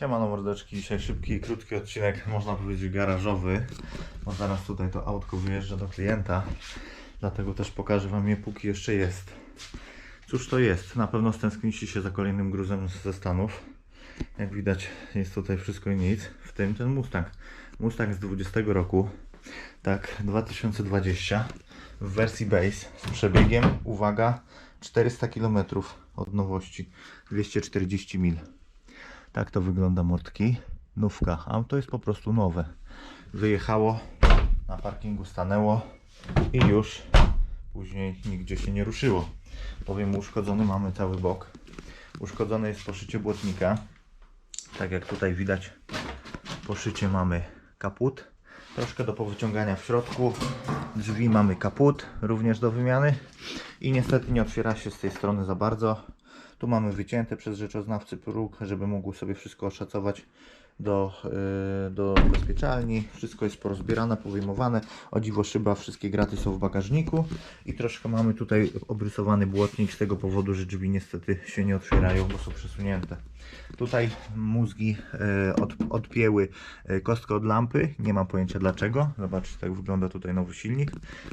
Siemano mordeczki, dzisiaj szybki i krótki odcinek, można powiedzieć garażowy, bo zaraz tutaj to autko wyjeżdża do klienta, dlatego też pokażę Wam je póki jeszcze jest. Cóż to jest? Na pewno stęsknicie się za kolejnym gruzem ze Stanów. Jak widać jest tutaj wszystko i nic, w tym ten Mustang. Mustang z 20 roku, tak 2020 w wersji base z przebiegiem, uwaga, 400 km od nowości, 240 mil. Tak to wygląda mordki. Nówka. Auto jest po prostu nowe. Wyjechało, na parkingu stanęło i już później nigdzie się nie ruszyło. Bowiem uszkodzony mamy cały bok. Uszkodzone jest poszycie błotnika. Tak jak tutaj widać, poszycie mamy kaput. Troszkę do powyciągania w środku. Drzwi mamy kaput, również do wymiany. I niestety nie otwiera się z tej strony za bardzo. Tu mamy wycięte przez rzeczoznawcy próg, żeby mógł sobie wszystko oszacować do, yy, do bezpieczalni. Wszystko jest porozbierane, powyjmowane. O dziwo szyba, wszystkie graty są w bagażniku. I troszkę mamy tutaj obrysowany błotnik z tego powodu, że drzwi niestety się nie otwierają, bo są przesunięte. Tutaj mózgi e, od, odpięły e, kostkę od lampy. Nie mam pojęcia dlaczego. Zobaczcie, tak wygląda tutaj nowy silnik.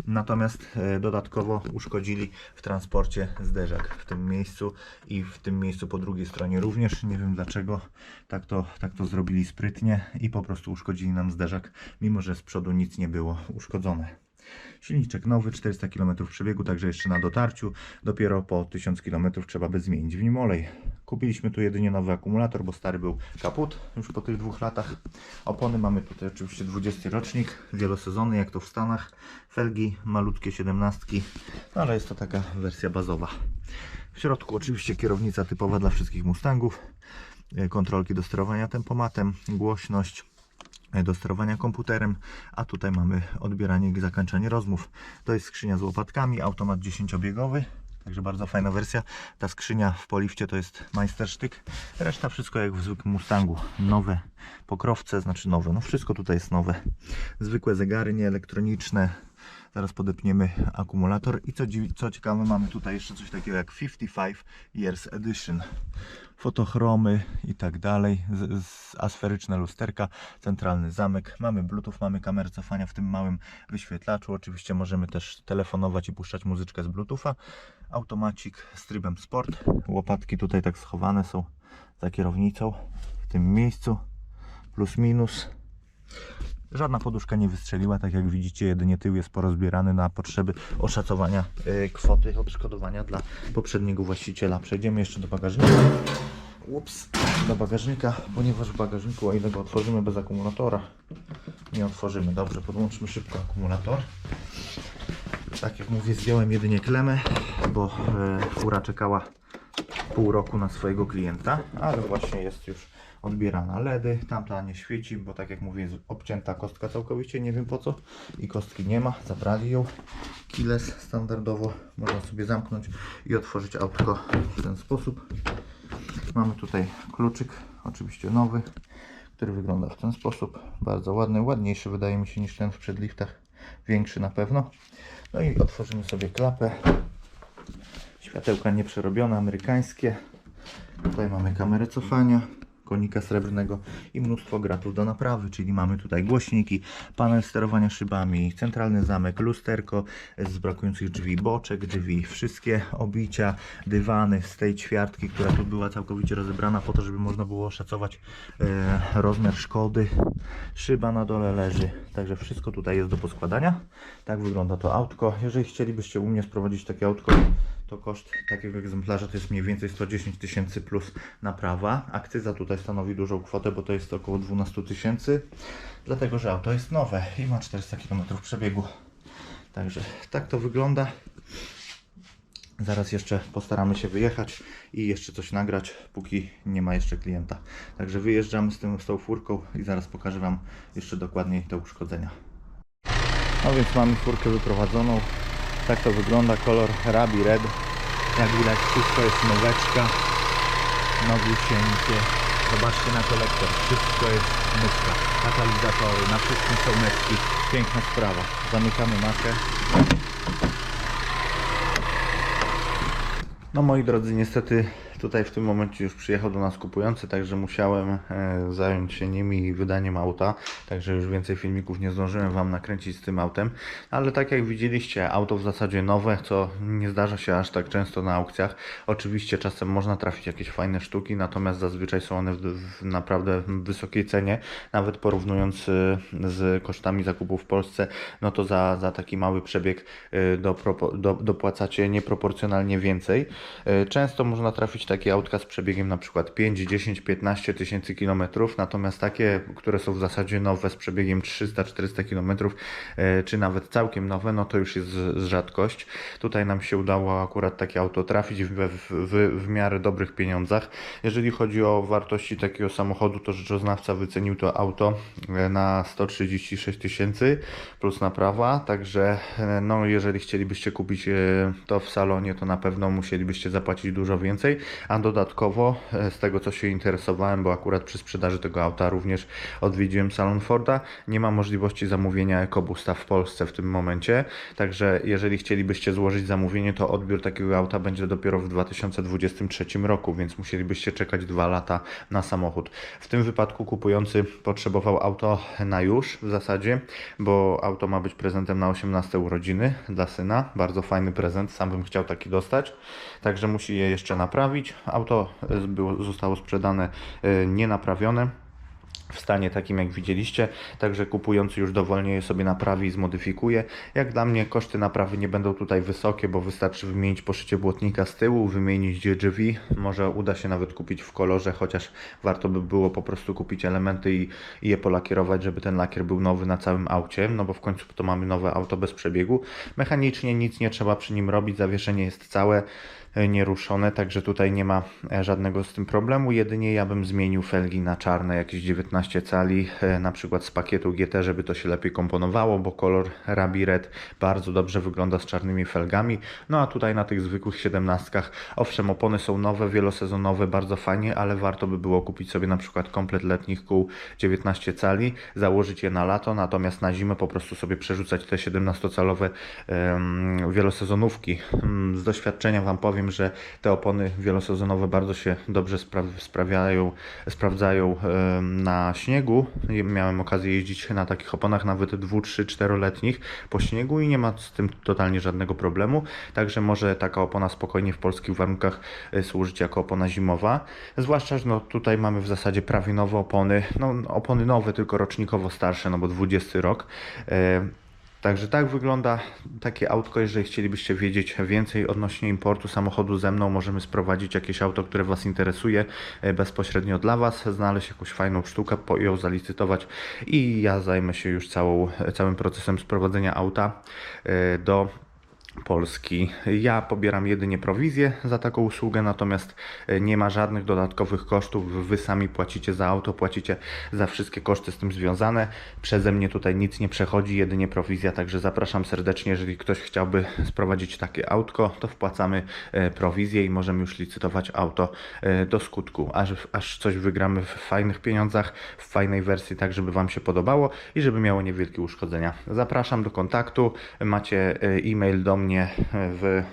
Natomiast e, dodatkowo uszkodzili w transporcie zderzak w tym miejscu i w tym miejscu po drugiej stronie również. Nie wiem dlaczego. Tak to, tak to zrobili sprytnie i po prostu uszkodzili nam zderzak, mimo że z przodu nic nie było uszkodzone. Silniczek nowy, 400 km przebiegu, także jeszcze na dotarciu. Dopiero po 1000 km trzeba by zmienić w nim olej. Kupiliśmy tu jedynie nowy akumulator, bo stary był kaput już po tych dwóch latach. Opony mamy tutaj oczywiście 20 rocznik, wielosezony jak to w Stanach. Felgi malutkie 17, no ale jest to taka wersja bazowa. W środku oczywiście kierownica typowa dla wszystkich Mustangów. E, Kontrolki do sterowania tempomatem, głośność, e, do sterowania komputerem, a tutaj mamy odbieranie i zakończenie rozmów. To jest skrzynia z łopatkami, automat 10-biegowy, także bardzo fajna wersja. Ta skrzynia w polifcie to jest majstersztyk, reszta wszystko jak w zwykłym Mustangu. Nowe pokrowce, znaczy nowe, no wszystko tutaj jest nowe. Zwykłe zegary nieelektroniczne, Zaraz podepniemy akumulator i co, co ciekawe mamy tutaj jeszcze coś takiego jak 55 Years Edition. Fotochromy i tak dalej, z, z asferyczne lusterka, centralny zamek, mamy bluetooth, mamy kamerę cofania w tym małym wyświetlaczu, oczywiście możemy też telefonować i puszczać muzyczkę z bluetootha. Automacik z trybem sport, łopatki tutaj tak schowane są za kierownicą w tym miejscu, plus minus. Żadna poduszka nie wystrzeliła, tak jak widzicie, jedynie tył jest porozbierany na potrzeby oszacowania e, kwoty odszkodowania dla poprzedniego właściciela. Przejdziemy jeszcze do bagażnika. Ups, do bagażnika, ponieważ w bagażniku, o ile go otworzymy bez akumulatora, nie otworzymy. Dobrze, podłączmy szybko akumulator. Tak jak mówię, zdjąłem jedynie klemę, bo e, fura czekała pół roku na swojego klienta, ale właśnie jest już odbierana LEDy, tamta nie świeci, bo tak jak mówię jest obcięta kostka całkowicie, nie wiem po co i kostki nie ma, zabrali ją. Keyless standardowo, można sobie zamknąć i otworzyć autko w ten sposób. Mamy tutaj kluczyk, oczywiście nowy który wygląda w ten sposób, bardzo ładny, ładniejszy wydaje mi się niż ten w przedliftach, większy na pewno. No i otworzymy sobie klapę Światełka nieprzerobione, amerykańskie. Tutaj mamy kamerę cofania, konika srebrnego i mnóstwo gratów do naprawy, czyli mamy tutaj głośniki, panel sterowania szybami, centralny zamek, lusterko z brakujących drzwi, boczek drzwi, wszystkie obicia, dywany z tej ćwiartki, która tu była całkowicie rozebrana po to, żeby można było oszacować e, rozmiar szkody. Szyba na dole leży, także wszystko tutaj jest do poskładania. Tak wygląda to autko. Jeżeli chcielibyście u mnie sprowadzić takie autko, to koszt takiego egzemplarza to jest mniej więcej 110 tysięcy plus naprawa. Akcyza tutaj stanowi dużą kwotę, bo to jest około 12 tysięcy, dlatego że auto jest nowe i ma 400 km przebiegu. Także tak to wygląda. Zaraz jeszcze postaramy się wyjechać i jeszcze coś nagrać, póki nie ma jeszcze klienta. Także wyjeżdżamy z, tym, z tą furką i zaraz pokażę Wam jeszcze dokładniej te uszkodzenia. No więc mamy furkę wyprowadzoną. Tak to wygląda, kolor Rabi Red. Jak widać wszystko jest noweczka, nowiusieńkie. Zobaczcie na kolektor, wszystko jest myszka. Katalizatory, na wszystkim są metki. Piękna sprawa. Zamykamy makę. No moi drodzy, niestety tutaj w tym momencie już przyjechał do nas kupujący, także musiałem e, zająć się nimi i wydaniem auta, także już więcej filmików nie zdążyłem Wam nakręcić z tym autem, ale tak jak widzieliście, auto w zasadzie nowe, co nie zdarza się aż tak często na aukcjach. Oczywiście czasem można trafić jakieś fajne sztuki, natomiast zazwyczaj są one w, naprawdę wysokiej cenie, nawet porównując y, z kosztami zakupu w Polsce, no to za, za taki mały przebieg do, dopłacacie nieproporcjonalnie więcej. Często można trafić takie autka z przebiegiem na przykład 5, 10, 15 tysięcy kilometrów, natomiast takie, które są w zasadzie nowe z przebiegiem 300-400 kilometrów, y, czy nawet całkiem nowe, no to już jest rzadkość. Tutaj nam się udało akurat takie auto trafić w, w, w, w miarę dobrych pieniądzach. Jeżeli chodzi o wartości takiego samochodu, to rzeczoznawca wycenił to auto e, na 136 tysięcy plus naprawa, także e, no jeżeli chcielibyście kupić e, to w salonie, to na pewno musielibyście zapłacić dużo więcej, a dodatkowo e, z tego co się interesowałem, bo akurat przy sprzedaży tego auta również odwiedziłem salon Forda, nie ma możliwości zamówienia EcoBoosta w Polsce w tym momencie, także jeżeli chcielibyście złożyć zamówienie, to odbiór takiego auta będzie dopiero w 2023 roku, więc musielibyście czekać dwa lata na samochód. W tym wypadku kupujący potrzebował auto na już w zasadzie, bo auto ma być prezentem na 18 urodziny dla syna. Bardzo fajny prezent, sam bym chciał taki dostać. Także musi je jeszcze naprawić. Auto było, zostało sprzedane e, nienaprawione. W stanie takim jak widzieliście, także kupujący już dowolnie je sobie naprawi i zmodyfikuje. Jak dla mnie koszty naprawy nie będą tutaj wysokie, bo wystarczy wymienić poszycie błotnika z tyłu, wymienić drzwi, może uda się nawet kupić w kolorze, chociaż warto by było po prostu kupić elementy i, i je polakierować, żeby ten lakier był nowy na całym aucie, no bo w końcu to mamy nowe auto bez przebiegu. Mechanicznie nic nie trzeba przy nim robić, zawieszenie jest całe, nieruszone, także tutaj nie ma e, żadnego z tym problemu. Jedynie ja bym zmienił felgi na czarne, jakieś 19 cali, e, na przykład z pakietu GT, żeby to się lepiej komponowało, bo kolor Rabi Red bardzo dobrze wygląda z czarnymi felgami. No a tutaj na tych zwykłych 17, owszem, opony są nowe, wielosezonowe, bardzo fajnie, ale warto by było kupić sobie na przykład komplet letnich kół 19 cali, założyć je na lato, natomiast na zimę po prostu sobie przerzucać te 17-calowe em, wielosezonówki. Mm, Z doświadczenia Wam powiem, że te opony wielosezonowe bardzo się dobrze spra- sprawiają, sprawdzają na śniegu. Miałem okazję jeździć na takich oponach nawet 2, 3, 4-letnich po śniegu i nie ma z tym totalnie żadnego problemu. Także może taka opona spokojnie w polskich warunkach e, służyć jako opona zimowa. Zwłaszcza, że no tutaj mamy w zasadzie prawie nowe opony. No opony nowe, tylko rocznikowo starsze, no bo 20 rok. Także tak wygląda takie autko. Jeżeli chcielibyście wiedzieć więcej odnośnie importu samochodu ze mną, możemy sprowadzić jakieś auto, które Was interesuje e, bezpośrednio dla Was, znaleźć jakąś fajną sztukę, ją zalicytować i ja zajmę się już całą, całym procesem sprowadzenia auta e, do Polski. Ja pobieram jedynie prowizję za taką usługę, natomiast e, nie ma żadnych dodatkowych kosztów. Wy sami płacicie za auto, płacicie za wszystkie koszty z tym związane. Przeze mnie tutaj nic nie przechodzi, jedynie prowizja, także zapraszam serdecznie. Jeżeli ktoś chciałby sprowadzić takie autko, to wpłacamy e, prowizję i możemy już licytować auto e, do skutku, aż, aż coś wygramy w fajnych pieniądzach, w fajnej wersji, tak żeby Wam się podobało i żeby miało niewielkie uszkodzenia. Zapraszam do kontaktu. Macie e-mail do mnie w mm,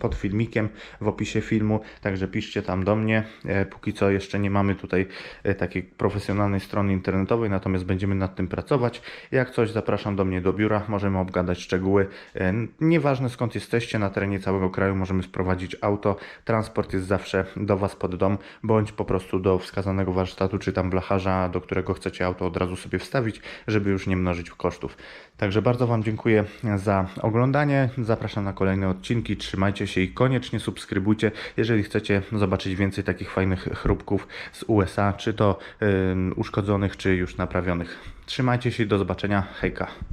pod filmikiem w opisie filmu, także piszcie tam do mnie. E, Póki co jeszcze nie mamy tutaj e, takiej profesjonalnej strony internetowej, natomiast będziemy nad tym pracować. Jak coś zapraszam do mnie do biura, możemy obgadać szczegóły. E, Nieważne skąd jesteście, na terenie całego kraju możemy sprowadzić auto. Transport jest zawsze do Was pod dom, bądź po prostu do wskazanego warsztatu, czy tam blacharza, do którego chcecie auto od razu sobie wstawić, żeby już nie mnożyć kosztów. Także bardzo Wam dziękuję za oglądanie. Zapraszam na kolejne odcinki. Trzymajcie się i koniecznie subskrybujcie, jeżeli chcecie zobaczyć więcej takich fajnych chrupków z USA, czy to uszkodzonych, czy już naprawionych. Trzymajcie się do zobaczenia. Hejka.